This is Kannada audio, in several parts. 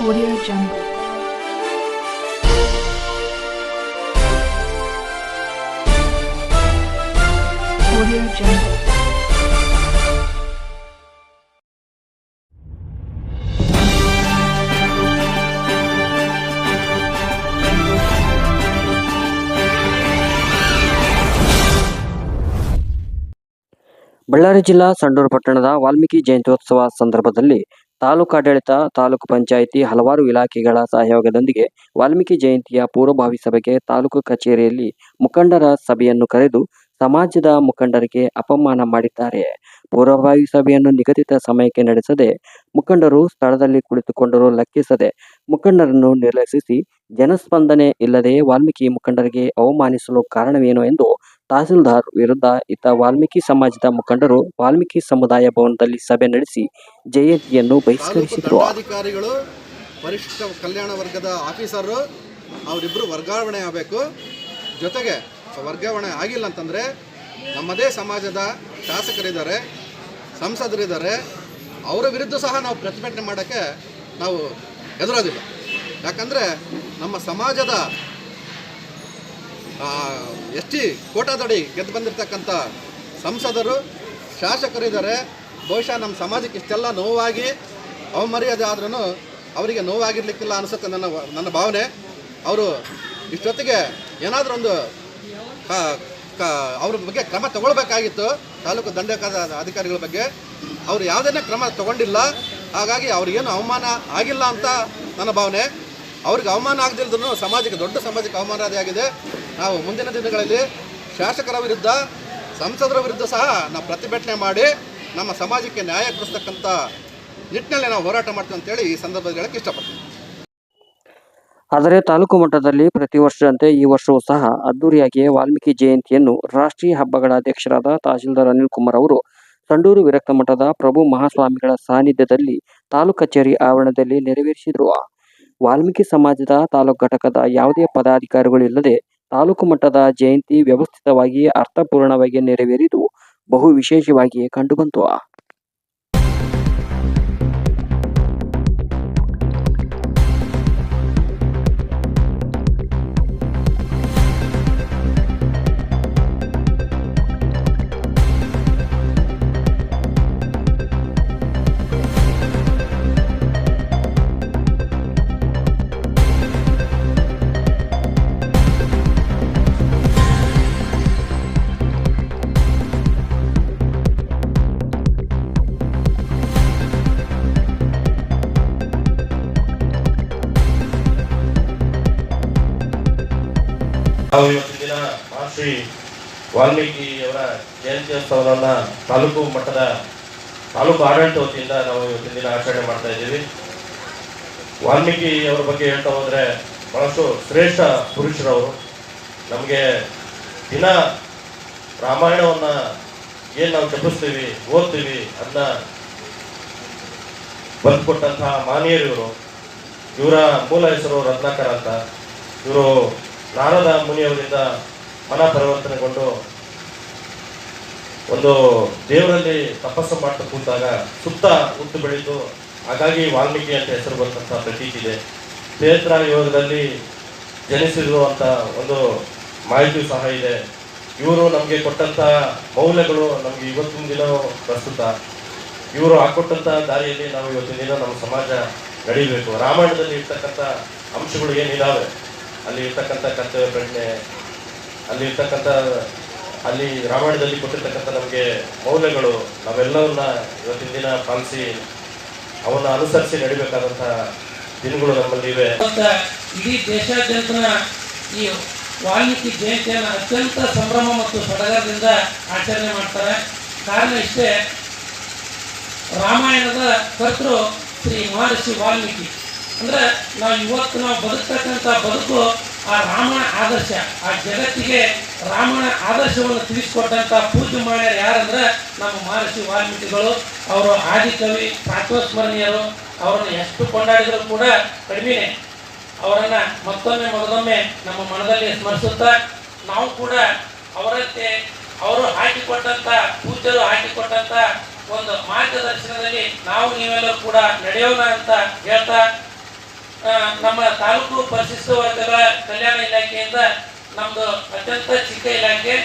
Audio Jungle. Audio Jungle. Ballari ಜಿಲ್ಲಾ ಸಂಡೂರು ಪಟ್ಟಣದ ವಾಲ್ಮೀಕಿ ಜಯಂತ್ಯೋತ್ಸವ ಸಂದರ್ಭದಲ್ಲಿ ತಾಲೂಕಾಡಳಿತ ತಾಲೂಕು ಪಂಚಾಯಿತಿ ಹಲವಾರು ಇಲಾಖೆಗಳ ಸಹಯೋಗದೊಂದಿಗೆ ವಾಲ್ಮೀಕಿ ಜಯಂತಿಯ ಪೂರ್ವಭಾವಿ ಸಭೆಗೆ ತಾಲೂಕು ಕಚೇರಿಯಲ್ಲಿ ಮುಖಂಡರ ಸಭೆಯನ್ನು ಕರೆದು ಸಮಾಜದ ಮುಖಂಡರಿಗೆ ಅಪಮಾನ ಮಾಡಿದ್ದಾರೆ. ಪೂರ್ವಭಾವಿ ಸಭೆಯನ್ನು ನಿಗದಿತ ಸಮಯಕ್ಕೆ ನಡೆಸದೆ ಮುಖಂಡರು ಸ್ಥಳದಲ್ಲಿ ಕುಳಿತುಕೊಂಡರೂ ಲೆಕ್ಕಿಸದೆ ಮುಖಂಡರನ್ನು ನಿರ್ಲಕ್ಷಿಸಿ ಜನಸ್ಪಂದನೆ ಇಲ್ಲದೆ ವಾಲ್ಮೀಕಿ ಮುಖಂಡರಿಗೆ ಅವಮಾನಿಸಲು ಕಾರಣವೇನು ಎಂದು ತಹಸೀಲ್ದಾರ್ ವಿರುದ್ಧ ಇತ್ತ ವಾಲ್ಮೀಕಿ ಸಮಾಜದ ಮುಖಂಡರು ವಾಲ್ಮೀಕಿ ಸಮುದಾಯ ಭವನದಲ್ಲಿ ಸಭೆ ನಡೆಸಿ ಜಯಂತಿಯನ್ನು ಬಹಿಷ್ಕರಿಸಿದರು. ಅಧಿಕಾರಿಗಳು ಪರಿಶಿಷ್ಟ ಕಲ್ಯಾಣ ವರ್ಗದ ಆಫೀಸರು ಅವರಿಬ್ಬರು ವರ್ಗಾವಣೆ ಆಗಬೇಕು. ಜೊತೆಗೆ ವರ್ಗಾವಣೆ ಆಗಿಲ್ಲ ಅಂತಂದರೆ ನಮ್ಮದೇ ಸಮಾಜದ ಶಾಸಕರಿದ್ದಾರೆ, ಸಂಸದರಿದ್ದಾರೆ. ಅವರ ವಿರುದ್ಧ ಸಹ ನಾವು ಪ್ರತಿಭಟನೆ ಮಾಡೋಕ್ಕೆ ನಾವು ಹೆದರೋದಿಲ್ಲ ಯಾಕಂದರೆ ನಮ್ಮ ಸಮಾಜದ ಎಸ್ ಟಿ ಕೋಟಾದಡಿ ಗೆದ್ದು ಬಂದಿರತಕ್ಕಂಥ ಸಂಸದರು, ಶಾಸಕರಿದ್ದಾರೆ. ಬಹುಶಃ ನಮ್ಮ ಸಮಾಜಕ್ಕೆ ಇಷ್ಟೆಲ್ಲ ನೋವಾಗಿ, ಅವಮರ್ಯಾದೆ ಆದ್ರೂ ಅವರಿಗೆ ನೋವಾಗಿರ್ಲಿಕ್ಕಿಲ್ಲ ಅನಿಸುತ್ತೆ ನನ್ನ ನನ್ನ ಭಾವನೆ. ಅವರು ಇಷ್ಟೊತ್ತಿಗೆ ಏನಾದರೂ ಒಂದು ಅವ್ರ ಬಗ್ಗೆ ಕ್ರಮ ತಗೊಳ್ಬೇಕಾಗಿತ್ತು, ತಾಲೂಕು ದಂಡಕಾದ ಅಧಿಕಾರಿಗಳ ಬಗ್ಗೆ. ಅವರು ಯಾವುದೇ ಕ್ರಮ ತಗೊಂಡಿಲ್ಲ, ಹಾಗಾಗಿ ಅವ್ರಿಗೇನು ಅವಮಾನ ಆಗಿಲ್ಲ ಅಂತ ನನ್ನ ಭಾವನೆ. ಅವ್ರಿಗೆ ಅವಮಾನ ಆಗದಿಲ್ಲದ್ರೂ ಸಮಾಜಕ್ಕೆ, ದೊಡ್ಡ ಸಮಾಜಕ್ಕೆ ಅವಮಾನ ಆಗಿದೆ. ನಾವು ಮುಂದಿನ ದಿನಗಳಲ್ಲಿ ಶಾಸಕರ ವಿರುದ್ಧ, ಸಂಸದರ ವಿರುದ್ಧ ಸಹ ನಾವು ಪ್ರತಿಭಟನೆ ಮಾಡಿ, ನಮ್ಮ ಸಮಾಜಕ್ಕೆ ನ್ಯಾಯ ಕೊಡಿಸ್ತಕ್ಕಂಥ ನಿಟ್ಟಿನಲ್ಲಿ ನಾವು ಹೋರಾಟ ಮಾಡ್ತೀವಿ ಅಂತೇಳಿ ಈ ಸಂದರ್ಭದಲ್ಲಿ ಹೇಳಕ್ಕೆ ಇಷ್ಟಪಡ್ತೀನಿ. ಆದರೆ ತಾಲೂಕು ಮಟ್ಟದಲ್ಲಿ ಪ್ರತಿ ವರ್ಷದಂತೆ ಈ ವರ್ಷವೂ ಸಹ ಅದ್ದೂರಿಯಾಗಿ ವಾಲ್ಮೀಕಿ ಜಯಂತಿಯನ್ನು ರಾಷ್ಟ್ರೀಯ ಹಬ್ಬಗಳ ಅಧ್ಯಕ್ಷರಾದ ತಹಶೀಲ್ದಾರ್ ಅನಿಲ್ ಕುಮಾರ್ ಅವರು ಸಂಡೂರು ವಿರಕ್ತ ಮಠದ ಪ್ರಭು ಮಹಾಸ್ವಾಮಿಗಳ ಸಾನ್ನಿಧ್ಯದಲ್ಲಿ ತಾಲೂಕು ಕಚೇರಿ ಆವರಣದಲ್ಲಿ ನೆರವೇರಿಸಿದರು. ವಾಲ್ಮೀಕಿ ಸಮಾಜದ ತಾಲೂಕು ಘಟಕದ ಯಾವುದೇ ಪದಾಧಿಕಾರಿಗಳಿಲ್ಲದೆ ತಾಲೂಕು ಮಟ್ಟದ ಜಯಂತಿ ವ್ಯವಸ್ಥಿತವಾಗಿ ಅರ್ಥಪೂರ್ಣವಾಗಿ ನೆರವೇರಿದು ಬಹು ವಿಶೇಷವಾಗಿ ಕಂಡುಬಂತು. ಮಹರ್ಷಿ ವಾಲ್ಮೀಕಿಯವರ ಜಯಂತ್ಯೋತ್ಸವವನ್ನು ತಾಲೂಕು ಮಟ್ಟದ ತಾಲೂಕು ಆಡಳಿತ ವತಿಯಿಂದ ನಾವು ಇವತ್ತಿನ ದಿನ ಆಚರಣೆ ಮಾಡ್ತಾ ಇದ್ದೀವಿ. ವಾಲ್ಮೀಕಿ ಅವರ ಬಗ್ಗೆ ಹೇಳ್ತಾ ಹೋದ್ರೆ ಬಹಳಷ್ಟು ಶ್ರೇಷ್ಠ ಪುರುಷರವರು. ನಮಗೆ ದಿನ ರಾಮಾಯಣವನ್ನ ಏನು ನಾವು ಜಪಿಸ್ತೀವಿ, ಓದ್ತೀವಿ ಅದನ್ನ ಬಂದ್ಕೊಟ್ಟಂತಹ ಮಾನೀಯರು ಇವರು. ಇವರ ಮೂಲ ಹೆಸರು ರತ್ನಾಕರ ಅಂತ. ಇವರು ನಾರದ ಮುನಿಯವರಿಂದ ಮನ ಪರಿವರ್ತನೆಗೊಂಡು ಒಂದು ದೇವರಲ್ಲಿ ತಪಸ್ಸು ಮಾಡ್ತಾ ಕೂತಾಗ ಸುತ್ತ ಉತ್ತು ಬೆಳೆದು, ಹಾಗಾಗಿ ವಾಲ್ಮೀಕಿ ಅಂತ ಹೆಸರು ಬಂದಂಥ ಪ್ರತೀತಿ ಇದೆ. ಕ್ಷೇತ್ರ ಯೋಗದಲ್ಲಿ ಜನಿಸಿರುವಂಥ ಒಂದು ಮಾಹಿತಿ ಸಹ ಇದೆ. ಇವರು ನಮಗೆ ಕೊಟ್ಟಂಥ ಮೌಲ್ಯಗಳು ನಮಗೆ ಇವತ್ತಿನ ದಿನ ಪ್ರಸ್ತುತ. ಇವರು ಹಾಕೊಟ್ಟಂತ ದಾರಿಯಲ್ಲಿ ನಾವು ಇವತ್ತಿನ ದಿನ ನಮ್ಮ ಸಮಾಜ ನಡೀಬೇಕು. ರಾಮಾಯಣದಲ್ಲಿ ಇರ್ತಕ್ಕಂಥ ಅಂಶಗಳು ಏನಿದ್ದಾವೆ ಅಲ್ಲಿ ಇರ್ತಕ್ಕಂಥ ಕರ್ತವ್ಯ ಪ್ರಜ್ಞೆ ಅಲ್ಲಿ ಇರ್ತಕ್ಕಂಥ ಅಲ್ಲಿ ರಾಮಾಯಣದಲ್ಲಿ ಕೊಟ್ಟಿರ್ತಕ್ಕಂಥ ನಮಗೆ ಮೌಲ್ಯಗಳು, ನಾವೆಲ್ಲವನ್ನ ಇವತ್ತಿನ ದಿನ ಪಾಲಿಸಿ ಅವನ್ನ ಅನುಸರಿಸಿ ನಡಿಬೇಕಾದಂಥ ದಿನಗಳು ನಮ್ಮಲ್ಲಿ ಇವೆ. ಇಡೀ ದೇಶಾದ್ಯಂತ ಈ ವಾಲ್ಮೀಕಿ ಜಯಂತಿಯನ್ನು ಅತ್ಯಂತ ಸಂಭ್ರಮ ಮತ್ತು ಸಡಗರದಿಂದ ಆಚರಣೆ ಮಾಡ್ತಾರೆ. ಕಾರಣ ಇಷ್ಟೇ, ರಾಮಾಯಣದ ಕರ್ತೃ ಶ್ರೀ ಮಹರ್ಷಿ ವಾಲ್ಮೀಕಿ. ಅಂದ್ರೆ ನಾವು ಇವತ್ತು ನಾವು ಬದುಕ್ತಕ್ಕಂಥ ಬದುಕು ಆ ರಾಮನ ಆದರ್ಶ, ಆ ಜಗತ್ತಿಗೆ ರಾಮನ ಆದರ್ಶವನ್ನು ತಿಳಿಸಿಕೊಟ್ಟಂತ ಪೂಜ್ಯ ಮಾಡ್ಯಾರ ಯಾರಂದ್ರೆ ನಮ್ಮ ಮಹರ್ಷಿ ವಾಲ್ಮೀಕಿಗಳು, ಅವರು ಆದಿಕವಿ ಪ್ರಾತ್ವಸ್ಮರಣೀಯರು, ಅವರನ್ನು ಎಷ್ಟು ಕೊಂಡಾಡಿದರೂ ಕೂಡ ಕಡಿಮೆ ಅವರನ್ನ ಮತ್ತೊಮ್ಮೆ ಮೊದಲೊಮ್ಮೆ ನಮ್ಮ ಮನದಲ್ಲಿ ಸ್ಮರಿಸುತ್ತಾ, ನಾವು ಕೂಡ ಅವರಂತೆ ಅವರು ಹಾಕಿಕೊಟ್ಟಂತ, ಪೂಜ್ಯರು ಹಾಕಿಕೊಟ್ಟಂತ ಒಂದು ಮಾರ್ಗದರ್ಶನದಲ್ಲಿ ನಾವು ನೀವೆಲ್ಲರೂ ಕೂಡ ನಡೆಯೋಣ ಅಂತ ಹೇಳ್ತಾ ನಮ್ಮ ತಾಲೂಕು ಪರಿಶಿಷ್ಟ ವರ್ಗದ ಕಲ್ಯಾಣ ಇಲಾಖೆಯಿಂದ ನಮ್ಮದು ಅತ್ಯಂತ ಚಿಕ್ಕ ಇಲಾಖೆ.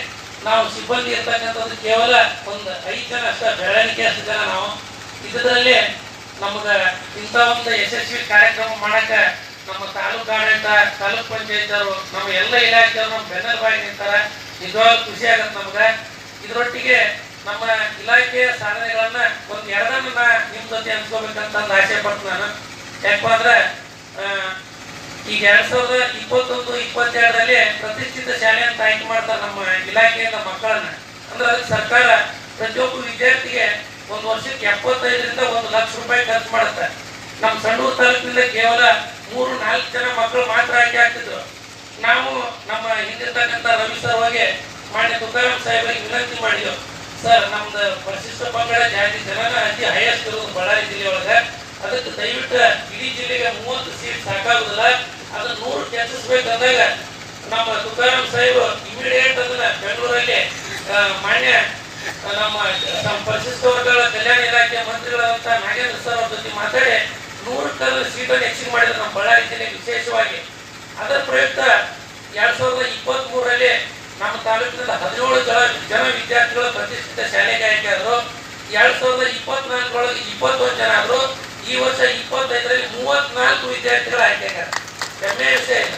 ನಾವು ಸಿಬ್ಬಂದಿ ಇರ್ತಕ್ಕಂಥದ್ದು ಕೇವಲ ಒಂದು ಐದು ಜನ ಅಷ್ಟ, ಬೆಳವಣಿಗೆ ಅಷ್ಟು ಜನ ನಾವು. ಇದರಲ್ಲಿ ನಮ್ಗೆ ಇಂಥ ಒಂದು ಯಶಸ್ವಿ ಕಾರ್ಯಕ್ರಮ ಮಾಡಕ್ಕೆ ನಮ್ಮ ತಾಲೂಕು ಆಡಳಿತ, ತಾಲೂಕ್ ಪಂಚಾಯತ್ ಅವರು ನಮ್ಮ ಎಲ್ಲ ಇಲಾಖೆಯವರು ನಮ್ಮ ಬೆನ್ನೆಲುಬಾಗಿ ನಿಂತಾರ. ನಿಜವಾಗ್ಲೂ ಖುಷಿ ಆಗತ್ತೆ ನಮ್ಗೆ. ಇದರೊಟ್ಟಿಗೆ ನಮ್ಮ ಇಲಾಖೆಯ ಸಾಧನೆಗಳನ್ನ ಒಂದು ಎರಡನ್ನ ನಿಮ್ಮ ನಿಮ್ ಜೊತೆ ಅನ್ಸ್ಕೋಬೇಕಂತ ಆಸೆ ಪಡ್ತೀನಿ ನಾನು. ಯಾಕಪ್ಪ ಅಂದ್ರೆ ಈಗ ಎರಡ್ ಸಾವಿರದ ಇಪ್ಪತ್ತೊಂದು, ಇಪ್ಪತ್ತೆರಡರಲ್ಲಿ ಪ್ರತಿಷ್ಠಿತ ಶಾಲೆ ಅಂತ ಆಯ್ಕೆ ಮಾಡ್ತಾರೆ ನಮ್ಮ ಇಲಾಖೆಯಿಂದ ಮಕ್ಕಳನ್ನ. ಅಂದ್ರೆ ಅದಕ್ಕೆ ಸರ್ಕಾರ ಪ್ರತಿಯೊಬ್ಬ ವಿದ್ಯಾರ್ಥಿಗೆ ಒಂದು ವರ್ಷಕ್ಕೆ ಎಪ್ಪತ್ತೈದರಿಂದ ಒಂದು ಲಕ್ಷ ರೂಪಾಯಿ ಖರ್ಚು ಮಾಡುತ್ತೆ. ನಮ್ಮ ಸಣ್ಣ ತಾಲೂಕಿನಿಂದ ಕೇವಲ ಮೂರು, ನಾಲ್ಕು ಜನ ಮಕ್ಕಳು ಮಾತ್ರ ಆಯ್ಕೆ ಆಗ್ತಿದ್ರು. ನಾವು ನಮ್ಮ ಹಿಂದಿರ್ತಕ್ಕಂಥ ರವಿ ಸರ್ ಹೋಗಿ ಮಾನ್ಯ ತುಕಾರಾಮ್ ಸಾಹೇಬರಿಗೆ ವಿನಂತಿ ಮಾಡಿದೆವು. ಸರ್ ನಮ್ದು ಪರಿಶಿಷ್ಟ ಪಂಗಡ ಜಾತಿ ಜನನ ಅತಿ ಹೈಯೆಸ್ಟ್ ಇರೋದು ಬಳ್ಳಾರಿ ಜಿಲ್ಲೆ ಒಳಗೆ. ಅದಕ್ಕೆ ದಯವಿಟ್ಟು ಇಡೀ ಜಿಲ್ಲೆಗೆ ಮೂವತ್ತು ಸೀಟ್ ಸಾಕಾಗುದಿಲ್ಲ. ಅದನ್ನ ನೂರು ಹೆಚ್ಚಿಸ್ಬೇಕಂದಾಗ ನಮ್ಮ ತುಕಾರಾಮ್ ಸಾಹೇಬ್ ಇಮಿಡಿಯೇಟ್ ಅದನ್ನ ಬೆಂಗಳೂರಲ್ಲಿ ಮಾನ್ಯ ನಮ್ಮ ಪರಿಶಿಷ್ಟ ವರ್ಗಗಳ ಕಲ್ಯಾಣ ಇಲಾಖೆ ಮಂತ್ರಿಗಳಾದಂಥ ನಾಗೇಂದ್ರ ಸರ್ ಅವ್ರ ಜೊತೆ ಮಾತಾಡಿ ನೂರಕ್ಕೆ ಸೀಟನ್ನು ಹೆಚ್ಚಿಗೆ ಮಾಡಿದ್ರು ನಮ್ಮ ಬಳ್ಳಾರಿ ಜಿಲ್ಲೆ ವಿಶೇಷವಾಗಿ. ಅದರ ಪ್ರಯುಕ್ತ ಎರಡ್ ಸಾವಿರದ ಇಪ್ಪತ್ತ್ ಮೂರರಲ್ಲಿ ನಮ್ಮ ತಾಲೂಕಿನಿಂದ ಹದಿನೇಳು ಜನ ವಿದ್ಯಾರ್ಥಿಗಳು ಪ್ರತಿಷ್ಠಿತ ಶಾಲೆಗೆ ಆಯ್ಕೆ ಆದ್ರು. ಎರಡ್ ಸಾವಿರದ ಇಪ್ಪತ್ನಾಲ್ಕರೊಳಗೆ ಇಪ್ಪತ್ತೊಂದು ಜನ ಆದ್ರು. ಈ ವರ್ಷ ಇಪ್ಪತ್ತೈದರಲ್ಲಿ ಮೂವತ್ನಾಲ್ಕು ವಿದ್ಯಾರ್ಥಿಗಳು ಆಯ್ಕೆ ಆಗ್ಯಾರ ಹೆಮ್ಮೆ ವಿಷಯ ಇದು.